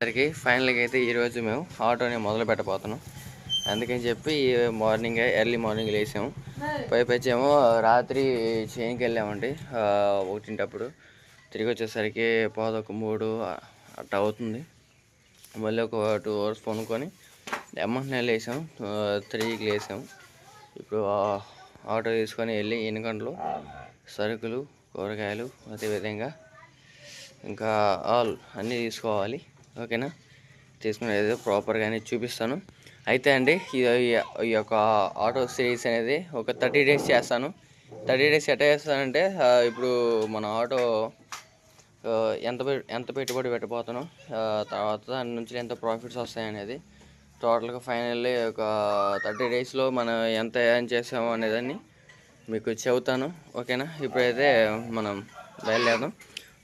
సరికి ఫైనల్గా అయితే ఈరోజు మేము ఆటోని మొదలు పెట్టబోతున్నాం. అందుకని చెప్పి మార్నింగ్ ఎర్లీ మార్నింగ్ లేసాము. పైపు వచ్చేమో రాత్రి చేనికి వెళ్ళామండి ఒకటింటప్పుడు. తిరిగి వచ్చేసరికి పోదొక మూడు అట్ట అవుతుంది. మళ్ళీ ఒక టూ అవర్స్ కొనుక్కొని ఎమ్మంటనే లేసాం త్రీకి లేసాం ఇప్పుడు ఆటో తీసుకొని వెళ్ళి ఎన్ని గంటలు సరుకులు కూరగాయలు అదేవిధంగా ఇంకా ఆల్ అన్నీ తీసుకోవాలి. ఓకేనా? తీసుకుని ఏదో ప్రాపర్గానే చూపిస్తాను. అయితే అండి ఈ ఈ యొక్క ఆటో సిరీస్ అనేది ఒక థర్టీ డేస్ చేస్తాను. థర్టీ డేస్ ఎట్లా చేస్తానంటే ఇప్పుడు మన ఆటో ఎంత పె- ఎంత పెట్టుబడి పెట్టబోతున్నాం తర్వాత దాని నుంచి ఎంత ప్రాఫిట్స్ వస్తాయనేది టోటల్గా ఫైనల్లీ ఒక థర్టీ డేస్లో మనం ఎంత ఏం చేసాము అనేదాన్ని మీకు చెబుతాను ఓకేనా? ఇప్పుడైతే మనం బయలుదేరదాం.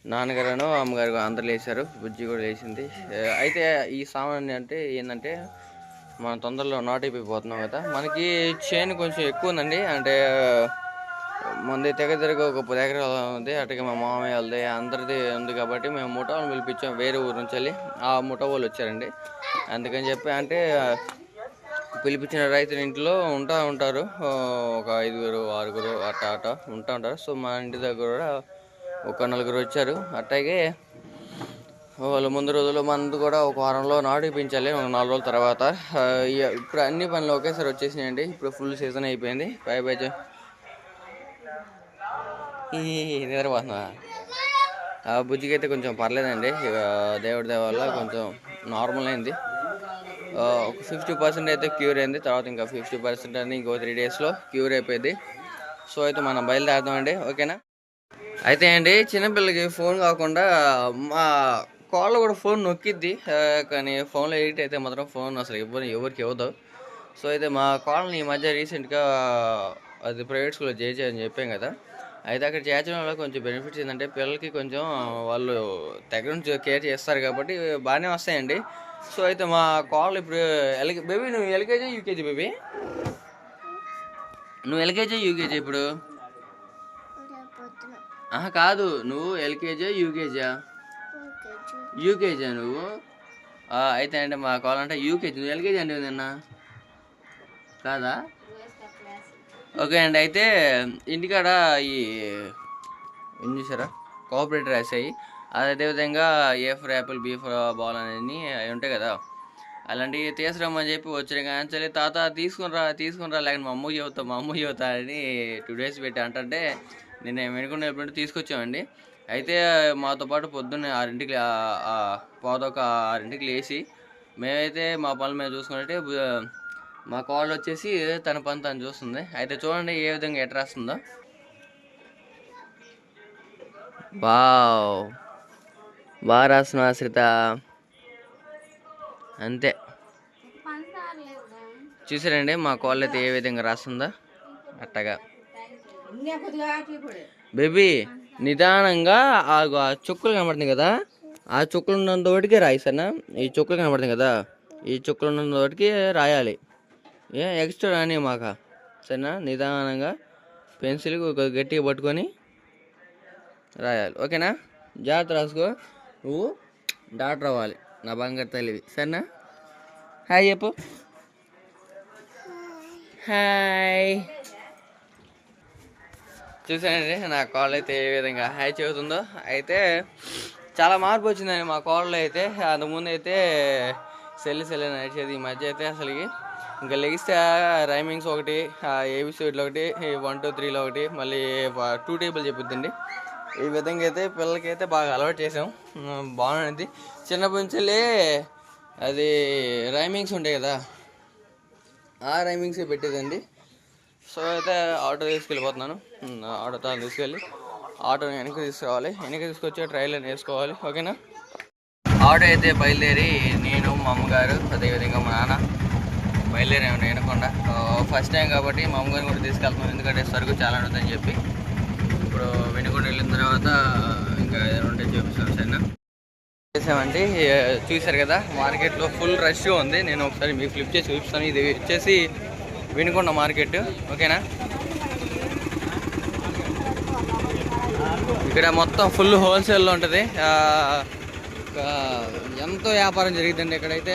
నాన్నగారు అమ్మగారు అందరు లేచారు బుజ్జి కూడా లేచింది. అయితే ఈ సామాన్ అంటే ఏంటంటే మనం తొందరలో నాట్ అయిపోతున్నాం కదా. మనకి చైన్ కొంచెం ఎక్కువ ఉందండి అంటే మంది తెగ తిరిగి ఒక పది ఎకరాలు ఉంది. అటుగా మా మామయ్య వాళ్ళది అందరిది ఉంది కాబట్టి మేము ముఠా వాళ్ళని పిలిపించాం. వేరే ఊరు నుంచి వెళ్ళి ఆ ముఠా వాళ్ళు వచ్చారండి. అందుకని చెప్పి అంటే పిలిపించిన రైతుల ఇంట్లో ఉంటా ఉంటారు. ఒక ఐదుగురు ఆరుగురు అట్ట అట ఉంటా ఉంటారు. సో మా ఇంటి దగ్గర కూడా ఒక నలుగురు వచ్చారు. అట్లాగే వాళ్ళు ముందు రోజులు మనది కూడా ఒక వారంలో నాటిపించాలి ఒక నాలుగు రోజుల తర్వాత. ఇప్పుడు అన్ని పనులు ఒకేసారి వచ్చేసినాయండి. ఇప్పుడు ఫుల్ సీజన్ అయిపోయింది. పై బై ఈ నిద్రపోతున్నా ఆ బుజ్జికి అయితే కొంచెం పర్లేదండి. దేవుడి దయ వల్ల కొంచెం నార్మల్ అయింది. ఒక ఫిఫ్టీ పర్సెంట్ అయితే క్యూర్ అయింది. తర్వాత ఇంకా ఫిఫ్టీ పర్సెంట్ అని ఇంకో త్రీ డేస్లో క్యూర్ అయిపోయింది. సో అయితే మనం బయలుదేరదామండి. ఓకేనా? అయితే అండి చిన్నపిల్లకి ఫోన్ కాకుండా మా కాళ్ళు కూడా ఫోన్ నొక్కిద్ది. కానీ ఫోన్లో ఎడిట్ అయితే మాత్రం ఫోన్ అసలు ఇవ్వని ఎవరికి ఇవ్వదు. సో అయితే మా కాళ్ళని ఈ మధ్య రీసెంట్గా అది ప్రైవేట్ స్కూల్లో చేర్చా చెప్పాం కదా. అయితే అక్కడ చేర్చడం వల్ల కొంచెం బెనిఫిట్స్ ఏంటంటే పిల్లలకి కొంచెం వాళ్ళు దగ్గర నుంచి కేర్ చేస్తారు కాబట్టి బాగానే వస్తాయండి. సో అయితే మా కాల్ ఇప్పుడు ఎల్కే బేబీ నువ్వు ఎల్కేజీ యూకేజీ బేబీ నువ్వు ఎల్కేజీ యూకేజీ ఇప్పుడు? ఆహా కాదు. నువ్వు ఎల్కేజీ యూకేజా యూకేజా నువ్వు? అయితే అంటే మా కాల్ అంటే యూకేజీ. నువ్వు ఎల్కేజీ అంటే నిన్న కాదా? ఓకే అండి అయితే ఇంటికాడ ఈ ఏం చేశారా? కోఆపరేటర్ రాసాయి అదేవిధంగా A for apple B for ball అనేది అవి ఉంటాయి కదా. అలాంటివి తీసుకురమ్మని చెప్పి వచ్చిన కానీ తాత తీసుకునిరా తీసుకునిరా తీసుకుని మా అమ్మ చెబుతా మా అమ్మ చెబుతా అని టూ డేస్ పెట్టి అంటే నేను వెనుకుండా ఎప్పుడంటే తీసుకొచ్చామండి. అయితే మాతో పాటు పొద్దున్నే ఆరింటికి ఆ- ఒక ఆరింటికి లేచి మేమైతే మా పనులు మేము చూసుకున్నట్టే మా కాళ్ళు వచ్చేసి తన పని తను చూస్తుంది. అయితే చూడండి ఏ విధంగా ఎట్లా రాస్తుందో. వావ్. బాగా రాస్తున్నావు ఆశ్రిత అంతే. చూసారండి మా కాళ్ళు అయితే ఏ విధంగా రాస్తుందో. అట్టగా. బేబీ నిదానంగా ఆ చుక్కలు కనబడుతుంది కదా. ఆ చుక్కలు ఉన్నంత వరకే ఈ చుక్కలు కనబడుతుంది కదా. ఈ చుక్కలు ఉన్నంత రాయాలి. ఏ ఎక్స్ట్రా రాని మాక? సరేనా? నిదానంగా పెన్సిల్ గట్టిగా పట్టుకొని రాయాలి. ఓకేనా? జాగ్రత్త రాసుకో. నువ్వు డాక్టర్ అవ్వాలి. నా బంగారు తల్లివి. సరేనా? హాయ్ చెప్పు. హాయ్. చూసానండి నా కాల్ అయితే ఏ విధంగా హాయ్ చెబుతుందో. అయితే చాలా మార్పు వచ్చిందండి మా కాల్లో అయితే. అంతకుముందు అయితే సెల్లు సెల్ నడిచేది ఈ మధ్య అయితే అసలుకి. ఇంకా లెగిస్తే రైమింగ్స్ ఒకటి ఏబిసిడ్లో ఒకటి వన్ టూ త్రీలో ఒకటి మళ్ళీ టూ టేబుల్ చెప్పిద్దండి. ఈ విధంగా అయితే పిల్లలకి అయితే బాగా అలవాటు చేసాం బాగుంది చిన్నప్పటి నుంచి అది రైమింగ్స్ ఉంటాయి కదా ఆ రైమింగ్స్ పెట్టేదండి. సో అయితే ఆటో తీసుకెళ్ళిపోతున్నాను. ఆటో తాను తీసుకెళ్ళి ఆటోని వెనక తీసుకురావాలి. వెనక తీసుకొచ్చి ట్రైలర్ వేసుకోవాలి. ఓకేనా? ఆటో అయితే బయలుదేరి నేను మా అమ్మగారు అదేవిధంగా మా నాన్న బయలుదేరాము వినకుండా ఫస్ట్ టైం కాబట్టి మా అమ్మగారిని కూడా తీసుకెళ్తాం ఎందుకంటే సరుకు చాలా ఉంటుందని చెప్పి. ఇప్పుడు వెనుకొండ వెళ్ళిన తర్వాత ఇంకా ఏదైనా ఉంటే చూపిస్తాను సరేనా? చేసామండి. చూశారు కదా మార్కెట్లో ఫుల్ రష్ ఉంది. నేను ఒకసారి మీకు ఫ్లిప్ చేసి చూపిస్తాను. ఇది వచ్చేసి వినుకొండ మార్కెట్. ఓకేనా? ఇక్కడ మొత్తం ఫుల్ హోల్సేల్లో ఉంటుంది. ఎంతో వ్యాపారం జరిగిందండి ఇక్కడైతే.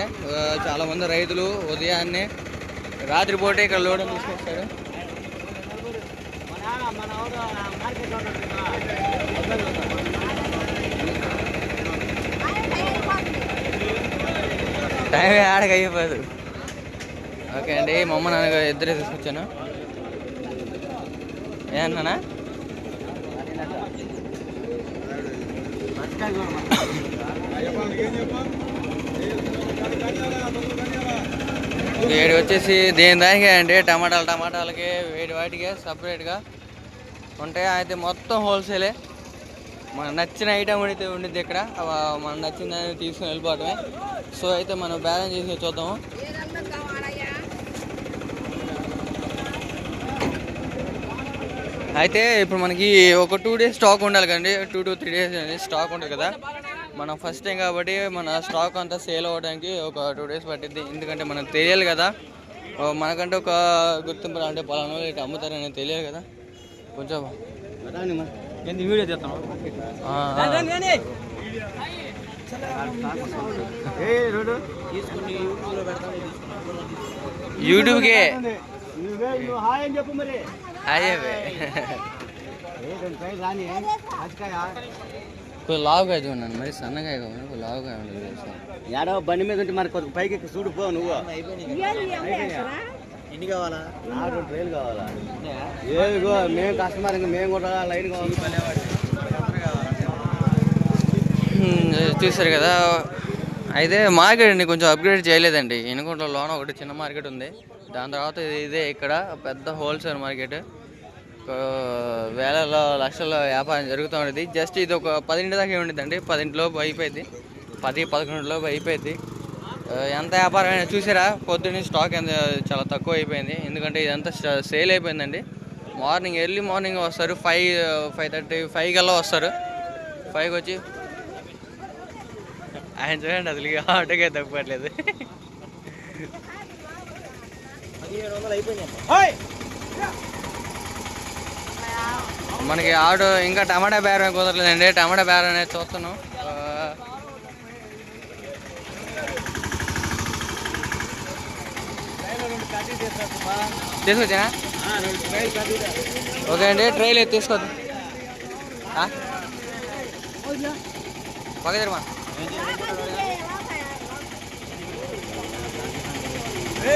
చాలామంది రైతులు ఉదయాన్నే రాత్రిపూట ఇక్కడ లోడ్ తీసుకొస్తారు టైం ఆడకి అయిపోదు. ఓకే అండి మా అమ్మ నాన్న ఇద్దరే తీసుకొచ్చాను. ఏమన్నానా వేడి వచ్చేసి దేని దానికి అంటే టమాటాలు టమాటాలకి వేడి వాటికి సపరేట్గా ఉంటాయి? అయితే మొత్తం హోల్సేలే. మనకు నచ్చిన ఐటమ్ అయితే ఉండిద్ది ఇక్కడ. అవ- మనకు నచ్చిన దాన్ని తీసుకుని వెళ్ళిపోవటమే. సో అయితే మనం బ్యాలెన్స్ చేసి చూద్దాము. అయితే ఇప్పుడు మనకి ఒక టూ డేస్ స్టాక్ ఉండాలి కదండి. టూ టు త్రీ డేస్ అనేది స్టాక్ ఉంటుంది కదా. మనం ఫస్ట్ టైం కాబట్టి మన స్టాక్ అంతా సేల్ అవ్వడానికి ఒక టూ డేస్ పట్టిద్ది. ఎందుకంటే మనకు తెలియాలి కదా. మనకంటే ఒక గుర్తింపు అంటే పలానా వాళ్ళు ఇట్లా అమ్ముతారని తెలియాలి కదా. కొంచెం. వీడియో పెడతాను యూట్యూబ్కే. హాయ్ కొంచెం లావుగా చూడండి మరి సన్నగా కొంచెం లావుగా ఉండదు ఏడో బండి మీద ఉంటే మరి కొద్దిగా పైకి చూడు పో నువ్వు. ఎన్ని కావాలా? ట్రైలు కావాలా? ఏదిగో మేము కస్టమర్ ఇంకా మేము కూడా లైన్ కావాలి? చూసారు కదా అయితే మార్కెట్ని కొంచెం అప్గ్రేడ్ చేయలేదండి. ఎనుకుంట లోన ఒకటి చిన్న మార్కెట్ ఉంది. దాని తర్వాత ఇది- ఇదే ఇక్కడ పెద్ద హోల్సేల్ మార్కెట్ వేలలో లక్షల వ్యాపారం జరుగుతూ ఉండేది. జస్ట్ ఇది ఒక పదింటి దాకా ఉండేదండి. పదింటిలోపు అయిపోయింది. పది పదకొండులోపు అయిపోయింది. ఎంత వ్యాపారం అయినా చూసారా? పొద్దున్న స్టాక్ ఎంత చాలా తక్కువ అయిపోయింది. ఎందుకంటే ఇదంతా సేల్ అయిపోయిందండి. మార్నింగ్ ఎర్లీ మార్నింగ్ వస్తారు. ఫైవ్ ఫైవ్ థర్టీ ఫైవ్ కల్లా వస్తారు. ఫైవ్కి వచ్చి ఆయన చూడండి అసలు ఆటోకే తప్పట్లేదు పదిహేడు వందలు అయిపోయింది మనకి ఆటో ఇంకా టమాటా బేరం కుదరలేదండి. టమాటా బేరం అనేది చూస్తున్నాం. తీసుకొచ్చా ఓకే అండి ట్రైల్ ఎత్తి తీసుకోద్దు. పక్క తిరమా. ఆ,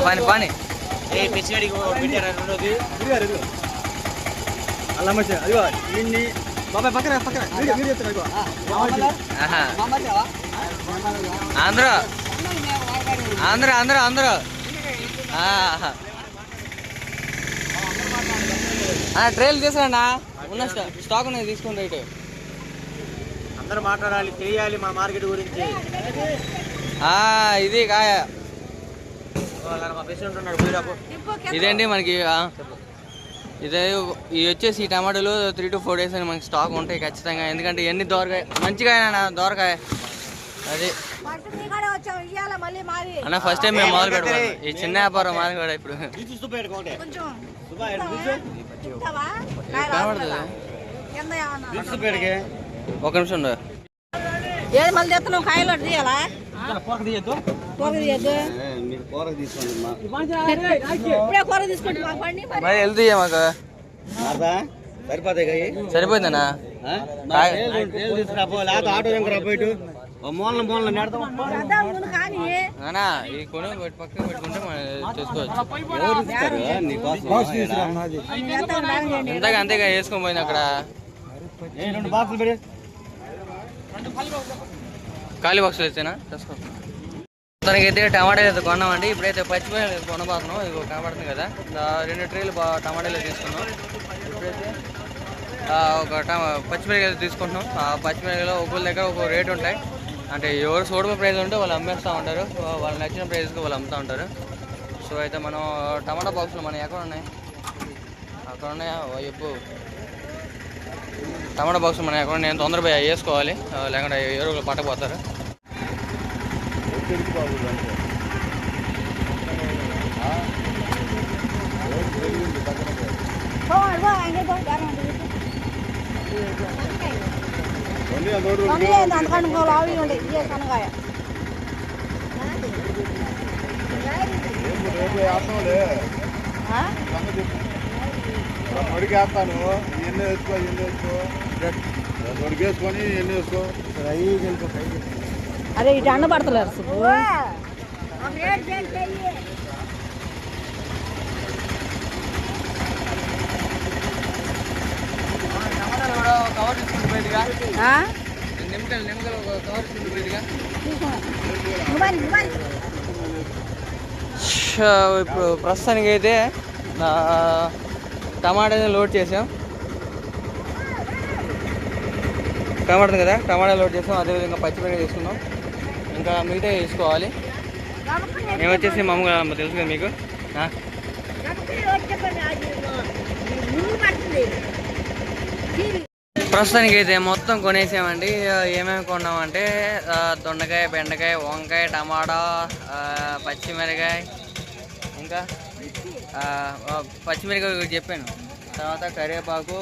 పని పని. ఏ పిచ్చివాడికి పెట్టారా రెండోది. అలా మంచి అదిగో నిన్ని బాబాయ్ పక్కన పక్కన వీడియో వీడియో చెప్తాను అదిగో ఆహా. అందరూ అందరూ అందరూ అందరూ ఆహా. ఆ, ట్రైల్ తీసుకురండి ఉన్న స్టా- స్టాక్ ఉన్నది తీసుకోండి రైట్. అందరూ మాట్లాడాలి తెలియాలి మా మార్కెట్ గురించి. ఆ, ఇది కాయ. ఇదేంటి మనకి ఇదే ఇవి వచ్చేసి ఈ టమాటాలు త్రీ టు ఫోర్ డేస్ అని మనకి స్టాక్ ఉంటాయి ఖచ్చితంగా ఎందుకంటే ఎన్ని దోరకాయ మంచిగా దోరకాయ అది వచ్చాం ఇయ్యాల మళ్ళీ మాది అన్న ఫస్ట్ టైం మేము మొదలు పెడతాం ఈ చిన్న వ్యాపారం మాది కూడా ఇప్పుడు ఒక నిమిషం ఉండు. ఏది మళ్ళీ తెస్తున్నాం కాయలు తీయాలా తీసుకుంటే మాకు సరిపోతాయి కాయి సరిపోయిందన్నా? ఆటో ఇంకా రా పోయిటు ఓ మూలన మూలన నెడదాం రద్దాం ముందు కానీ. నానా ఈ కొని పెట్టి పక్కన పెట్టుకుంటే మనం చేసుకోవచ్చు. ఎవరు ఇస్తారు నీకోసం ఈడ? చేస్తాం బాగా చేయండి. ఇంతగా అంతేగా వేసుకొని పోయింది అక్కడ? ఏ రెండు బాక్సులు ఖాళీ బాక్సులు ఇచ్చానా? చేసుకో. తనకైతే టమాటాలు అయితే కొన్నామండి. ఇప్పుడైతే పచ్చిమిరపకాయలు అయితే కొనబోతున్నాం. ఇది కనబడుతుంది కదా. రెండు ట్రేలు బా- టమాటాలు తీసుకున్నాం. ఇప్పుడైతే ఒక టమా పచ్చిమిరకాయలు తీసుకుంటున్నాం. ఆ పచ్చిమిరకాయలు ఒక్కొక్క దగ్గర ఒక్కో రేట్ ఉంటాయి. అంటే ఎవరు సోడమ ప్రైస్ ఉంటే వాళ్ళు అమ్మేస్తూ ఉంటారు. వాళ్ళు నచ్చిన ప్రైస్కి వాళ్ళు అమ్ముతూ ఉంటారు. సో అయితే మనం టమాటా బాక్సులు మన ఎక్కడ ఉన్నాయి? అక్కడ ఉన్నాయా? ఎప్పుడు టమాటా బాక్స్ మన ఎక్కడ నేను తొందరగా వేసుకోవాలి. ఆ, లేకుంటే ఎరువులు పట్టకపోతారు? నొడికి వేస్తాను ఎన్ని వేసుకో ఎన్ని వేసుకో అరే ఇటు అన్న పడతలేరు సుబ్బు. నిమ్మకాయలు నిమ్మకాయలు కవర్ ఇప్పుడు ప్రస్తుతానికి అయితే నా లోడ్ చేసాం కనబడుతుంది కదా టమాటా లోడ్ చేస్తాం అదేవిధంగా పచ్చిమిరపకాయ తీసుకున్నాం ఇంకా మిగతా తీసుకోవాలి మేము వచ్చేసి మామూలుగా తెలుసు కదా మీకు? ప్రస్తుతానికి అయితే మొత్తం కొనేసామండి. ఏమేమి కొన్నామంటే దొండకాయ బెండకాయ వంకాయ టమాటా పచ్చిమిరకాయ ఇంకా పచ్చిమిరకాయ చెప్పాను. తర్వాత కరివేపాకు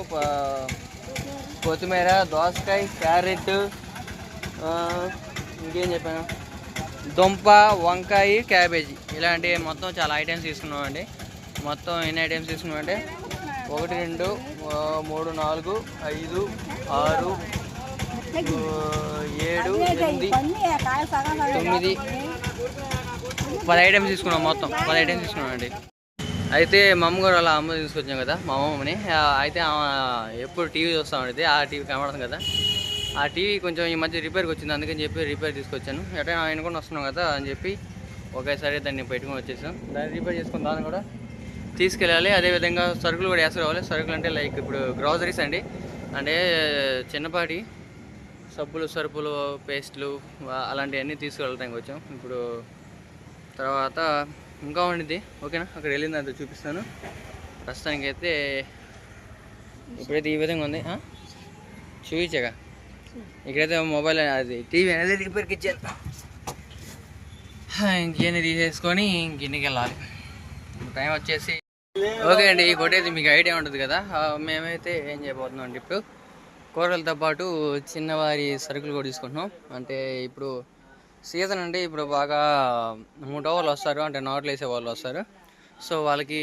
కొత్తిమీర దోసకాయ క్యారెట్ ఇంకేం చెప్పాను? దుంప వంకాయ క్యాబేజీ. ఇలాంటి మొత్తం చాలా ఐటమ్స్ తీసుకున్నామండి. మొత్తం ఎన్ని ఐటమ్స్ తీసుకున్నామంటే ఒకటి రెండు మూడు నాలుగు ఐదు ఆరు ఏడు ఎనిమిది తొమ్మిది. పది ఐటమ్స్ తీసుకున్నాం మొత్తం. పది ఐటమ్స్ తీసుకున్నాం అండి అయితే మా అమ్మ కూడా అలా అమ్మ తీసుకొచ్చాం కదా మా అమ్మమ్మని. అయితే ఆమె ఎప్పుడు టీవీ చూస్తూ ఉండేది ఆ టీవీ కనబడుతుంది కదా. ఆ టీవీ కొంచెం ఈ మధ్య రిపేర్కి వచ్చింది అందుకని చెప్పి రిపేర్ తీసుకొచ్చాను. ఎటైనా ఆయన కూడా వస్తున్నాం కదా అని చెప్పి ఒకేసారి దాన్ని పెట్టుకొని వచ్చేసాం. దాన్ని రిపేర్ చేసుకుని దాన్ని కూడా తీసుకెళ్ళాలి. అదేవిధంగా సరుకులు కూడా వేసుకురావాలి సరుకులు అంటే లైక్ ఇప్పుడు గ్రాసరీస్ అండి. అంటే చిన్నపాటి సబ్బులు సరుపులు పేస్ట్లు అలాంటివన్నీ తీసుకెళ్ళడానికి వచ్చాం. ఇప్పుడు తర్వాత ఇంకా ఉండిద్ది. ఓకేనా? అక్కడ వెళ్ళిందంత చూపిస్తాను. ప్రస్తుతానికైతే ఇప్పుడైతే ఈ విధంగా ఉంది. చూపించగా? ఇక్కడైతే మొబైల్ అది టీవీ అనేది రిపేర్కి ఇచ్చాను ఇంకేన్ని తీసేసుకొని ఇంకింటికి వెళ్ళాలి. టైం వచ్చేసి ఓకే అండి ఈ కొట్టేది మీకు ఐడియా ఉంటుంది కదా. మేమైతే ఏం చేయబోతున్నాం అండి ఇప్పుడు కూరలతో పాటు చిన్నవారి సరుకులు కూడా తీసుకుంటున్నాం. అంటే ఇప్పుడు సీజన్ అంటే ఇప్పుడు బాగా మూటో వాళ్ళు వస్తారు అంటే నాట్లు వేసే వాళ్ళు వస్తారు. సో వాళ్ళకి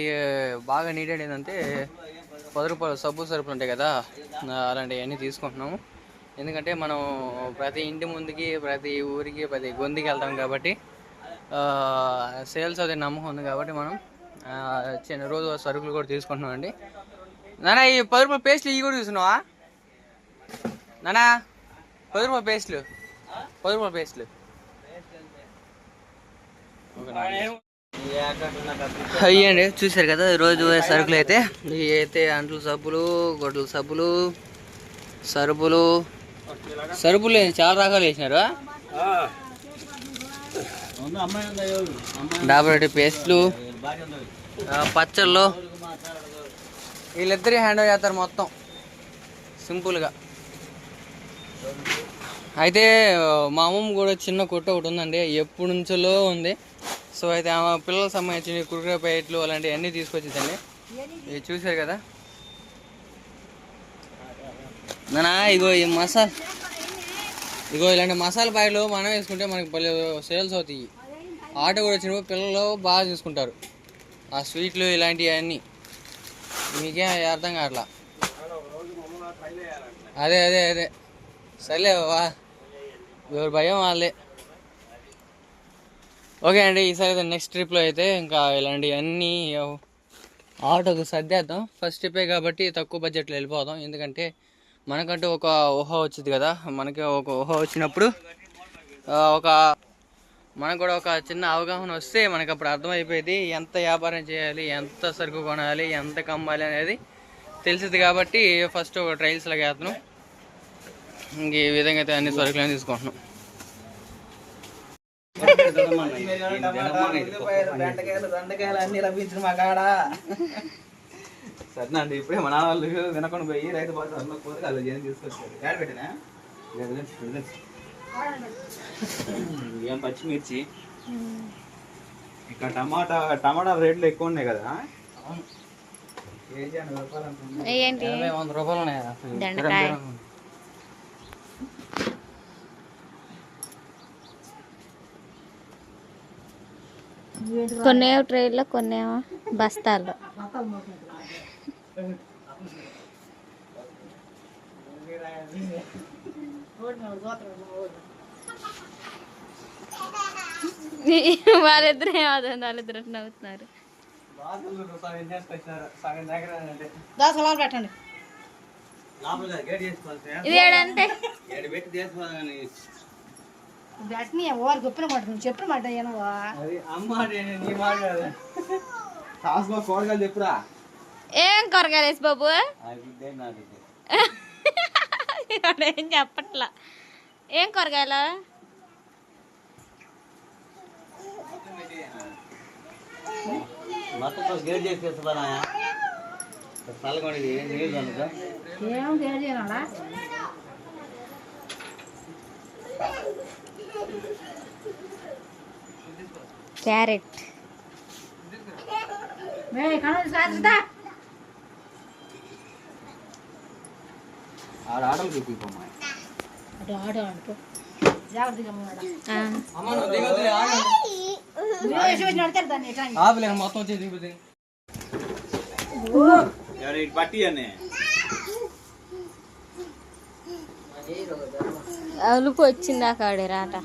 బాగా నీడెడ్ ఏంటంటే పది రూపాయలు సబ్బు సరుకులు ఉంటాయి కదా అలాంటివన్నీ తీసుకుంటున్నాము. ఎందుకంటే మనం ప్రతి ఇంటి ముందుకి ప్రతి ఊరికి ప్రతి గొంతుకి వెళ్తాం కాబట్టి సేల్స్ అదే నమ్మకం ఉంది కాబట్టి మనం చిన్న రోజు సరుకులు కూడా తీసుకుంటున్నాం అండి. ఈ పది రూపాయల పేస్ట్లు ఇవి కూడా చూసినావా? నానా పది రూపాయల పేస్ట్లు పది రూపాయల పేస్ట్లు అయ్యండి చూసారు కదా రోజు సరుకులు అయితే. ఇవి అయితే అంట్లు సబ్బులు గొడ్ల సబ్బులు సరుపులు. సరుపులు చాలా రకాలు వేసినారు. డాబర్ పేస్ట్లు పచ్చళ్ళు. వీళ్ళిద్దరి హ్యాండ్ చేస్తారు మొత్తం. సింపుల్గా. అయితే మా అమ్మమ్మ కూడా చిన్న కొట్టు ఒకటి ఉందండి ఎప్పుడు నుంచో ఉంది. సో అయితే ఆమె పిల్లలకు సంబంధించిన కురుకురే ప్యాకెట్లు అలాంటివి అన్నీ తీసుకొచ్చిందండి. ఇది చూశారు కదా? నానా ఇగో ఈ మసాలా ఇగో ఇలాంటి మసాలా ప్యాకెట్లు మనం వేసుకుంటే మనకి సేల్స్ అవుతాయి. ఆటో కూడా వచ్చినప్పుడు పిల్లలు బాగా చూసుకుంటారు. ఆ స్వీట్లు ఇలాంటివి అన్నీ. మీకేం అర్థం కావట్లా? అదే అదే అదే. సర్లే వా ఎవరి భయం వాళ్ళే. ఓకే అండి ఈసారి అయితే నెక్స్ట్ ట్రిప్లో అయితే ఇంకా ఇలాంటి అన్నీ ఆటోకు సర్దేద్దాం. ఫస్ట్ ట్రిప్పే కాబట్టి తక్కువ బడ్జెట్లో వెళ్ళిపోదాం. ఎందుకంటే మనకంటూ ఒక ఊహ వచ్చింది కదా. మనకి ఒక ఊహ వచ్చినప్పుడు ఒక మనకు కూడా ఒక చిన్న అవగాహన వస్తే మనకు అప్పుడు అర్థమైపోయేది ఎంత వ్యాపారం చేయాలి ఎంత సరుకు కొనాలి ఎంత కమ్మాలి అనేది తెలిసింది కాబట్టి ఫస్ట్ ఒక ట్రయల్స్ లాగా వేస్తున్నాం ఇంక ఈ విధంగా అయితే అన్ని సరుకులను తీసుకుంటున్నాం. బెండకాయలు దొండకాయలు అన్ని లభించిన మా కాడ సరే అండి ఇప్పుడే మన వాళ్ళు వినకుండా పోయి రైతు ఏం తీసుకొచ్చారు ఏడ పెట్టినా ఏం పచ్చిమిర్చి? ఇక్కడ టమాటా టమాటా రేట్లు ఎక్కువ ఉన్నాయి కదా? కేజీ. ఏంటి వంద రూపాయలు ఉన్నాయి కొన్ని ట్రైల్లో కొన్ని బస్తాల్లో. వాళ్ళిద్దరు ఏమవుతుంది వాళ్ళిద్దరు నవ్వుతున్నారు. పెట్టండి. ఇది ఏడంటే పెట్టిన ఓరు చెప్పిన మాట నువ్వు చెప్పిన మాట ఏనవా? కూరగాయలు చెప్పురా. ఏం కూరగాయలు వేసి బాబు? ఏం చెప్పట్లా? ఏం కూరగాయలు? ఏం క్యారెట్ మే కను సాధిస్తా ఆడ ఆటలు చూపిపోమ్మా అటు ఆడు ఆడుకో జాగ్రత్తగా ఉన్నాడా ఆ, అమ్మ నువ్వు దిగొద్దులే, ఆగు. నువ్వు వేసి వేసి నడిచారు దాన్ని ఎట్లా అని. ఆపులే మొత్తం వచ్చి దిగుతుంది ఎవరు ఇటు పట్టి అని అలుపు వచ్చింది ఆ రాట